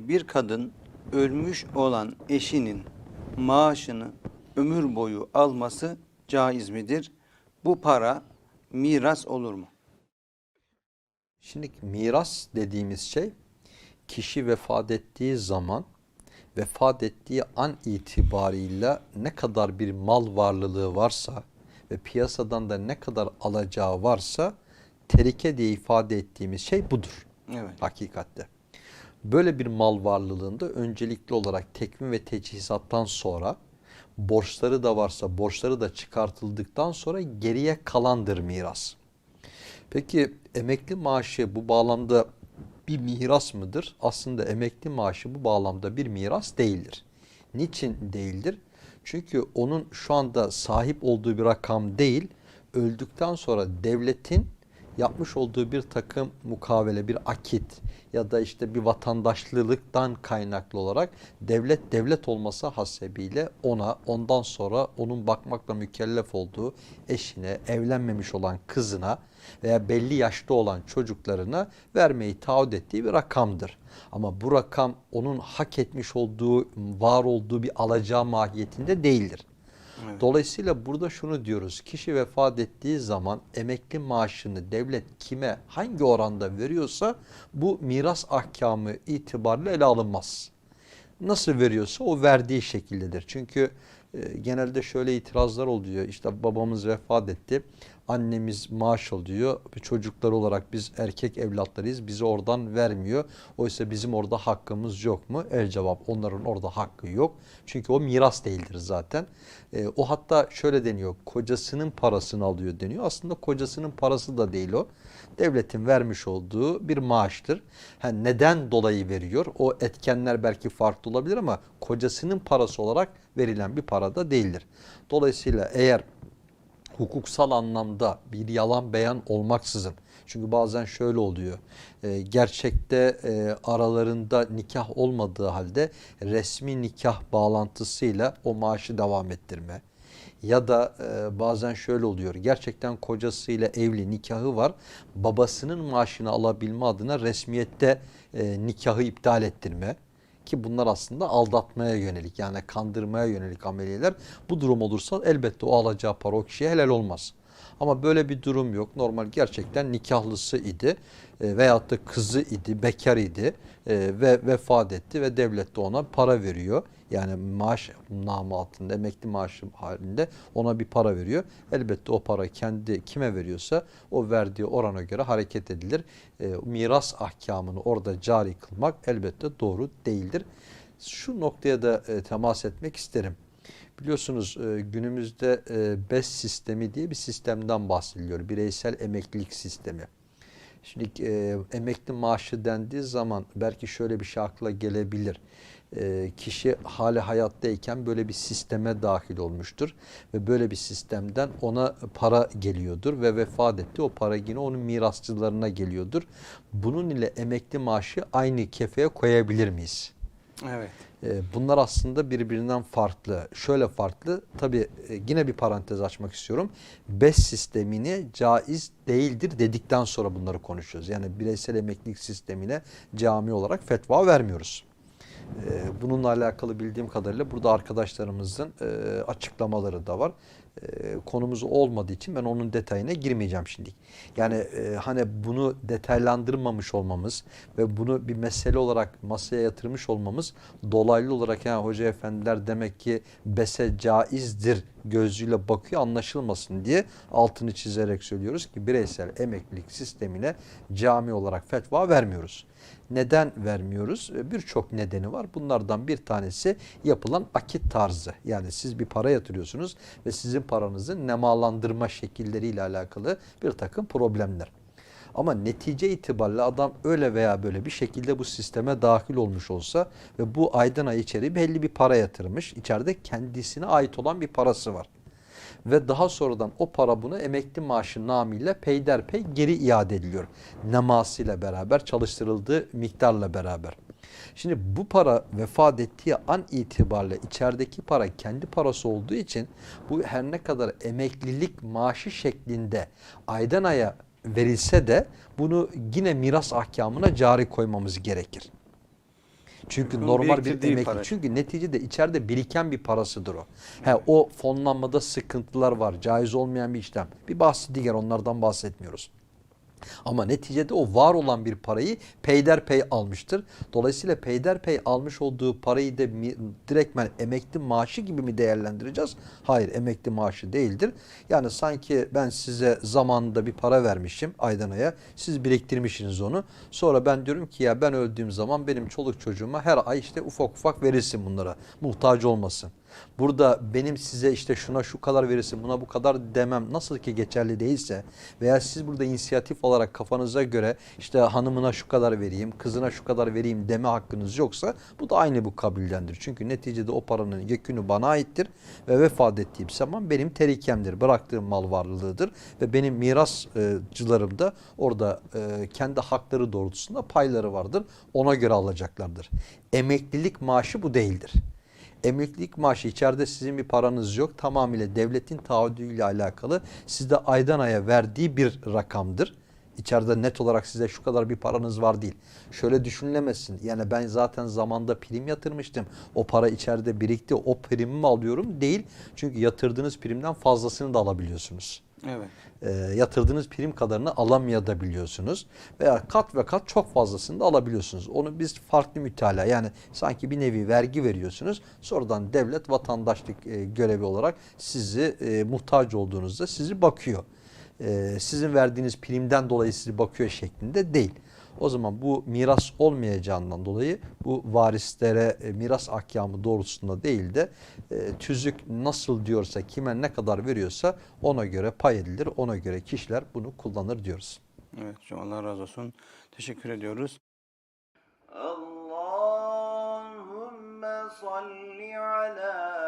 Bir kadın ölmüş olan eşinin maaşını ömür boyu alması caiz midir? Bu para miras olur mu? Şimdi miras dediğimiz şey kişi vefat ettiği zaman vefat ettiği an itibariyle ne kadar bir mal varlığı varsa ve piyasadan da ne kadar alacağı varsa terike diye ifade ettiğimiz şey budur Evet. hakikatte. Böyle bir mal varlığında öncelikli olarak tekvim ve teçhizattan sonra borçları da varsa borçları da çıkartıldıktan sonra geriye kalandır miras. Peki emekli maaşı bu bağlamda bir miras mıdır? Aslında emekli maaşı bu bağlamda bir miras değildir. Niçin değildir? Çünkü onun şu anda sahip olduğu bir rakam değil, öldükten sonra devletin yapmış olduğu bir takım mukavele, bir akit ya da işte bir vatandaşlılıktan kaynaklı olarak devlet devlet olması hasebiyle ona ondan sonra onun bakmakla mükellef olduğu eşine, evlenmemiş olan kızına veya belli yaşta olan çocuklarına vermeyi taahhüt ettiği bir rakamdır. Ama bu rakam onun hak etmiş olduğu, var olduğu bir alacağı mahiyetinde değildir. Evet. Dolayısıyla burada şunu diyoruz. Kişi vefat ettiği zaman emekli maaşını devlet kime hangi oranda veriyorsa bu miras ahkamı itibariyle ele alınmaz. Nasıl veriyorsa o verdiği şekildedir. Çünkü e, genelde şöyle itirazlar oluyor. İşte babamız vefat etti. Annemiz maaş alıyor. Çocuklar olarak biz erkek evlatlarıyız. Bizi oradan vermiyor. Oysa bizim orada hakkımız yok mu? El cevap onların orada hakkı yok. Çünkü o miras değildir zaten. E, o hatta şöyle deniyor. Kocasının parasını alıyor deniyor. Aslında kocasının parası da değil o. Devletin vermiş olduğu bir maaştır. Ha, neden dolayı veriyor? O etkenler belki farklı olabilir ama kocasının parası olarak verilen bir para da değildir. Dolayısıyla eğer hukuksal anlamda bir yalan beyan olmaksızın çünkü bazen şöyle oluyor. e, gerçekte e, aralarında nikah olmadığı halde resmi nikah bağlantısıyla o maaşı devam ettirme. Ya da e, bazen şöyle oluyor. Gerçekten kocasıyla evli nikahı var. Babasının maaşını alabilme adına resmiyette e, nikahı iptal ettirme ki bunlar aslında aldatmaya yönelik yani kandırmaya yönelik ameliyeler. Bu durum olursa elbette o alacağı para o kişiye helal olmaz. Ama böyle bir durum yok. Normal gerçekten nikahlısı idi e, veyahut da kızı idi, bekar idi e, ve vefat etti ve devlet de ona para veriyor. Yani maaş namı altında emekli maaşı halinde ona bir para veriyor. Elbette o para kendi kime veriyorsa o verdiği orana göre hareket edilir. E, miras ahkamını orada cari kılmak elbette doğru değildir. Şu noktaya da e, temas etmek isterim. Biliyorsunuz e, günümüzde e, BES sistemi diye bir sistemden bahsediliyor. Bireysel emeklilik sistemi. Şimdi e, emekli maaşı dendiği zaman belki şöyle bir şey akla gelebilir. E, kişi hali hayattayken böyle bir sisteme dahil olmuştur ve böyle bir sistemden ona para geliyordur ve vefat etti. O para yine onun mirasçılarına geliyordur. Bunun ile emekli maaşı aynı kefeye koyabilir miyiz? Evet. E, Bunlar aslında birbirinden farklı. Şöyle farklı. Tabii e, yine bir parantez açmak istiyorum. BES sistemini caiz değildir dedikten sonra bunları konuşuyoruz. Yani bireysel emeklilik sistemine cami olarak fetva vermiyoruz. E, Bununla alakalı bildiğim kadarıyla burada arkadaşlarımızın e, açıklamaları da var. E, Konumuz olmadığı için ben onun detayına girmeyeceğim şimdi. Yani e, hani bunu detaylandırmamış olmamız ve bunu bir mesele olarak masaya yatırmış olmamız dolaylı olarak yani hoca efendiler demek ki bese caizdir gözüyle bakıyor anlaşılmasın diye altını çizerek söylüyoruz ki bireysel emeklilik sistemine cami olarak fetva vermiyoruz. Neden vermiyoruz? E, Birçok nedeni var. Bunlardan bir tanesi yapılan akit tarzı. Yani siz bir para yatırıyorsunuz ve sizin paranızı nemalandırma şekilleriyle alakalı bir takım problemler. Ama netice itibariyle adam öyle veya böyle bir şekilde bu sisteme dahil olmuş olsa ve bu aydan ay içeri belli bir para yatırmış. İçeride kendisine ait olan bir parası var. Ve daha sonradan o para bunu emekli maaşı namıyla peyderpey geri iade ediliyor. Nemasıyla beraber çalıştırıldığı miktarla beraber. Şimdi bu para vefat ettiği an itibariyle içerideki para kendi parası olduğu için bu her ne kadar emeklilik maaşı şeklinde aydan aya verilse de bunu yine miras ahkamına cari koymamız gerekir. Çünkü Bunu normal bir emekli. para. Çünkü neticede içeride biriken bir parasıdır o. He, o fonlanmada sıkıntılar var. Caiz olmayan bir işlem. Bir bahsi diğer onlardan bahsetmiyoruz. Ama neticede o var olan bir parayı peyderpey almıştır. Dolayısıyla peyderpey almış olduğu parayı da direktmen emekli maaşı gibi mi değerlendireceğiz? Hayır emekli maaşı değildir. Yani sanki ben size zamanında bir para vermişim aydan aya. Siz biriktirmişsiniz onu. Sonra ben diyorum ki ya ben öldüğüm zaman benim çoluk çocuğuma her ay işte ufak ufak verilsin bunlara. Muhtaç olmasın. Burada benim size işte şuna şu kadar verirsin buna bu kadar demem nasıl ki geçerli değilse veya siz burada inisiyatif olarak kafanıza göre işte hanımına şu kadar vereyim kızına şu kadar vereyim deme hakkınız yoksa bu da aynı bu kabildendir. Çünkü neticede o paranın yekünü bana aittir ve vefat ettiğim zaman benim terikemdir bıraktığım mal varlığıdır ve benim mirasçılarım da orada e, kendi hakları doğrultusunda payları vardır ona göre alacaklardır. Emeklilik maaşı bu değildir. Emeklilik maaşı içeride sizin bir paranız yok. Tamamıyla devletin taahhüdüyle alakalı sizde aydan aya verdiği bir rakamdır. İçeride net olarak size şu kadar bir paranız var değil. Şöyle düşünülemesin. Yani ben zaten zamanda prim yatırmıştım. O para içeride birikti. O primimi alıyorum değil. Çünkü yatırdığınız primden fazlasını da alabiliyorsunuz Evet. e, yatırdığınız prim kadarını alamayabiliyorsunuz. Veya kat ve kat çok fazlasını da alabiliyorsunuz. Onu biz farklı mütalaa yani sanki bir nevi vergi veriyorsunuz. Sonradan devlet vatandaşlık e, görevi olarak sizi e, muhtaç olduğunuzda sizi bakıyor. E, sizin verdiğiniz primden dolayı sizi bakıyor şeklinde değil. O zaman bu miras olmayacağından dolayı bu varislere e, miras ahkamı doğrultusunda değil de e, tüzük nasıl diyorsa kime ne kadar veriyorsa ona göre pay edilir. Ona göre kişiler bunu kullanır diyoruz. Evet hocam Allah razı olsun. Teşekkür ediyoruz. Allahümme salli ala